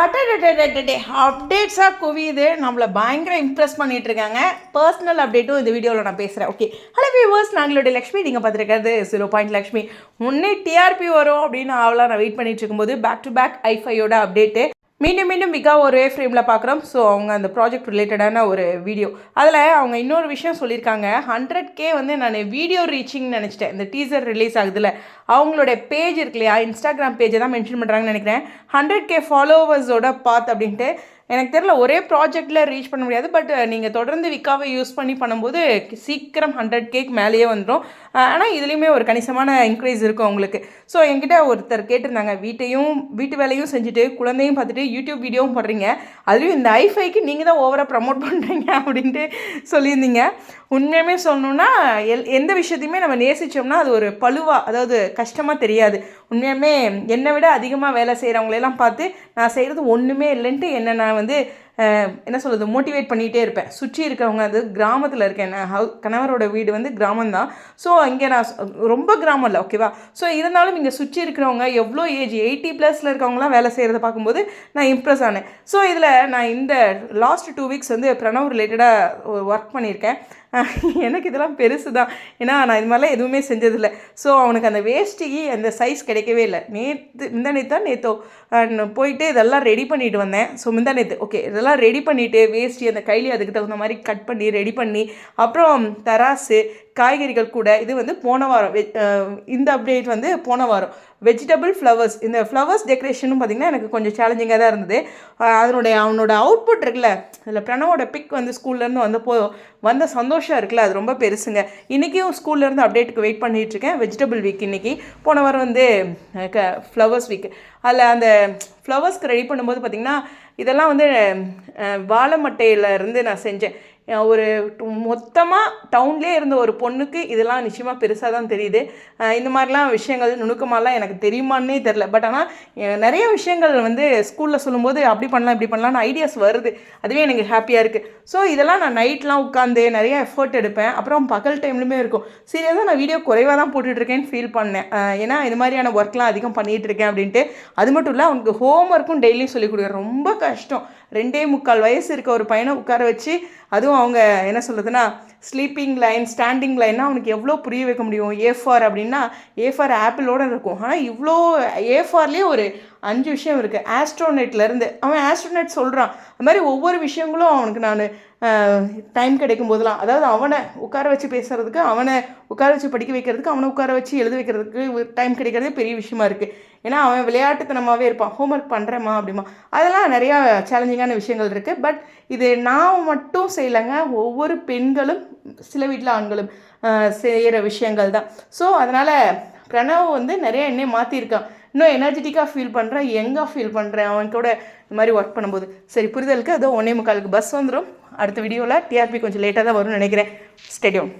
அடடடடடடே அப்டேட்ஸாக குவியுது. நம்மளை பயங்கர இம்ப்ரெஸ் பண்ணிட்டு இருக்காங்க பர்சனல் அப்டேட்டும் இந்த வீடியோவில் நான் பேசுகிறேன் ஓகே ஹலோ வியூவர்ஸ் நாங்களுடைய லக்ஷ்மி. நீங்கள் பார்த்துருக்கிறது ஜீரோ பாயிண்ட் லக்ஷ்மி. முன்னே டிஆர்பி வரும் அப்படின்னு அவளாக நான் வெயிட் பண்ணிட்டு இருக்கும்போது பேக் டு பேக் ஐஃபையோட அப்டேட்டு மீண்டும் மீண்டும் மிகா ஒரே ஃப்ரேமில் பார்க்குறோம் ஸோ அவங்க அந்த ப்ராஜெக்ட் ரிலேட்டடான ஒரு வீடியோ அதில் அவங்க இன்னொரு விஷயம் சொல்லியிருக்காங்க. ஹண்ட்ரட் கே வந்து நான் வீடியோ ரீச்சிங்னு நினச்சிட்டேன். இந்த டீசர் ரிலீஸ் ஆகுதுல. அவங்களோட பேஜ் இருக்கு இல்லையா? இன்ஸ்டாகிராம் பேஜை தான் மென்ஷன் பண்ணுறாங்கன்னு நினைக்கிறேன். ஹண்ட்ரட் கே ஃபாலோவர்ஸோட பாத் அப்படின்ட்டு எனக்கு தெரில ஒரே ப்ராஜெக்டில் ரீச் பண்ண முடியாது பட் நீங்கள் தொடர்ந்து விக்காவை யூஸ் பண்ணி பண்ணும்போது சீக்கிரம் ஹண்ட்ரட் கேக் மேலேயே வந்துடும் ஆனால் இதுலேயுமே ஒரு கணிசமான இன்க்ரீஸ் இருக்கும் உங்களுக்கு. ஸோ என்கிட்ட ஒருத்தர் கேட்டிருந்தாங்க வீட்டையும் வீட்டு வேலையும் செஞ்சுட்டு குழந்தையும் பார்த்துட்டு யூடியூப் வீடியோவும் போடுறீங்க. அதுலேயும் இந்த ஐஃபைக்கு நீங்கள் தான் ஓவராக ப்ரமோட் பண்ணுறீங்க அப்படின்ட்டு சொல்லியிருந்தீங்க. உண்மையுமே சொல்லணுன்னா எல் எந்த விஷயத்தையுமே நம்ம நேசித்தோம்னா அது ஒரு பழுவாக அதாவது கஷ்டமாக தெரியாது. உண்மையுமே என்னை விட அதிகமாக வேலை செய்கிறவங்களெல்லாம் பார்த்து நான் செய்கிறது ஒன்றுமே இல்லைன்ட்டு என்னை நான் வந்து என்ன சொல்கிறது மோட்டிவேட் பண்ணிகிட்டே இருப்பேன். சுற்றி இருக்கவங்க அது கிராமத்தில் இருக்கேன். நான் ஹவு கணவரோட வீடு வந்து கிராமம்தான். ஸோ இங்கே நான் ரொம்ப கிராமம் இல்லை ஓகேவா ஸோ இருந்தாலும் இங்கே சுற்றி இருக்கிறவங்க எவ்வளோ ஏஜ் எயிட்டி ப்ளஸில் இருக்கவங்களாம் வேலை செய்கிறத பார்க்கும்போது நான் இம்ப்ரெஸ் ஆனேன். ஸோ இதில் நான் இந்த லாஸ்ட் டூ வீக்ஸ் வந்து பிரணவ் ரிலேட்டடாக ஒர்க் பண்ணியிருக்கேன். எனக்கு இதெல்லாம் பெருசு தான் ஏன்னா நான் இது மாதிரிலாம் எதுவுமே செஞ்சதில்லை. ஸோ அவனுக்கு அந்த வேஷ்டிக்கு அந்த சைஸ் கிடைக்கவே இல்லை. நேற்று முந்தா தான் நேத்தோ நான் போயிட்டு இதெல்லாம் ரெடி பண்ணிட்டு வந்தேன். ஸோ முந்தா நேற்று ஓகே இதெல்லாம் ரெடி பண்ணிவிட்டு வேஸ்ட்டு அந்த கைலி அதுக்கு தகுந்த மாதிரி கட் பண்ணி ரெடி பண்ணி அப்புறம் தராசு காய்கறிகள் கூட இது வந்து போன வாரம் இந்த அப்டேட் வந்து போன வாரம். வெஜிடபிள் ஃப்ளவர்ஸ் இந்த ஃப்ளவர்ஸ் டெக்கரேஷனும் பார்த்திங்கன்னா எனக்கு கொஞ்சம் சேலஞ்சிங்காக தான் இருந்தது. அதனுடைய அவனோட அவுட்புட் இருக்குல்ல அதில் பிரணவோட பிக் வந்து ஸ்கூல்லேருந்து வந்தப்போ வந்த சந்தோஷம் இருக்குல்ல அது ரொம்ப பெருசுங்க. இன்றைக்கும் ஸ்கூல்லேருந்து அப்டேட்டுக்கு வெயிட் பண்ணிகிட்ருக்கேன் வெஜிடபிள் வீக் இன்றைக்கி போன வாரம் வந்து க ஃப்ளவர்ஸ் வீக் அதில் அந்த ஃப்ளவர்ஸ்க்கு ரெடி பண்ணும்போது பார்த்திங்கன்னா இதெல்லாம் வந்து வாழை மட்டையில இருந்து நான் செஞ்சேன். ஒரு மொத்தமாக டவுன்லேயே இருந்த ஒரு பொண்ணுக்கு இதெல்லாம் நிச்சயமாக பெருசாக தான் தெரியுது. இந்த மாதிரிலாம் விஷயங்கள் நுணுக்கமாலாம் எனக்கு தெரியுமான்னே தெரில பட் ஆனால் நிறைய விஷயங்கள் வந்து ஸ்கூலில் சொல்லும்போது அப்படி பண்ணலாம் இப்படி பண்ணலாம்னு ஐடியாஸ் வருது. அதுவே எனக்கு ஹாப்பியாக இருக்குது ஸோ இதெல்லாம் நான் நைட்லாம் உட்காந்து நிறைய எஃபர்ட் எடுப்பேன். அப்புறம் பகல் டைம்லையுமே இருக்கும். சீரியஸாக நான் வீடியோ குறைவாக தான் போட்டுட்ருக்கேன்னு ஃபீல் பண்ணேன். ஏன்னா இது மாதிரியான ஒர்க்லாம் அதிகம் பண்ணிகிட்டு இருக்கேன் அப்படின்ட்டு. அது மட்டும் இல்லை அவனுக்கு ஹோம் ஒர்க்கும் டெய்லியும் சொல்லிக் கொடுக்குறேன். ரொம்ப கஷ்டம். ரெண்டே முக்கால் வயசு இருக்க ஒரு பையனை உட்கார வச்சு அதுவும் அவங்க என்ன சொல்லுதுன்னா ஸ்லீப்பிங் லைன் ஸ்டாண்டிங் லைன்னா அவனுக்கு எவ்வளோ புரிய வைக்க முடியும்? ஏ ஃபார் அப்படின்னா ஏ ஃபார் ஆப்பிளோட இருக்கும். ஆனால் இவ்வளோ ஏ ஃபார்லேயே ஒரு அஞ்சு விஷயம் இருக்குது ஆஸ்ட்ரோனெட்லேருந்து அவன் ஆஸ்ட்ரோனெட் சொல்கிறான் அது மாதிரி ஒவ்வொரு விஷயங்களும் அவனுக்கு நான் டைம் கிடைக்கும் போதெல்லாம். அதாவது அவனை உட்கார வச்சு பேசுகிறதுக்கு அவனை உட்கார வச்சு படிக்க வைக்கிறதுக்கு அவனை உட்கார வச்சு எழுத வைக்கிறதுக்கு டைம் கிடைக்கிறதே பெரிய விஷயமா இருக்குது ஏன்னா அவன் விளையாட்டுத்தனமாகவே இருப்பான். ஹோம்ஒர்க் பண்ணுறேம்மா அப்படிமா. அதெல்லாம் நிறையா சேலஞ்சிங்கான விஷயங்கள் இருக்குது பட் இது நான் மட்டும் செய்யலைங்க. ஒவ்வொரு பெண்களும் சில வீட்டில் ஆண்களும் செய்கிற விஷயங்கள் தான். ஸோ அதனால் பிரணவ் வந்து நிறைய என்னை மாற்றிருக்கான் இன்னும் எனர்ஜெட்டிக்காக ஃபீல் பண்ணுறேன் எங்கே ஃபீல் பண்ணுறேன் அவன் கூட இந்த மாதிரி ஒர்க் பண்ணும்போது. சரி புரிதலுக்கு அதோ ஒன்னே முக்காலுக்கு பஸ் வந்துடும் அடுத்த வீடியோவில் டிஆர்பி கொஞ்சம் லேட்டாக தான் வரும்னு நினைக்கிறேன். ஸ்டேடியம்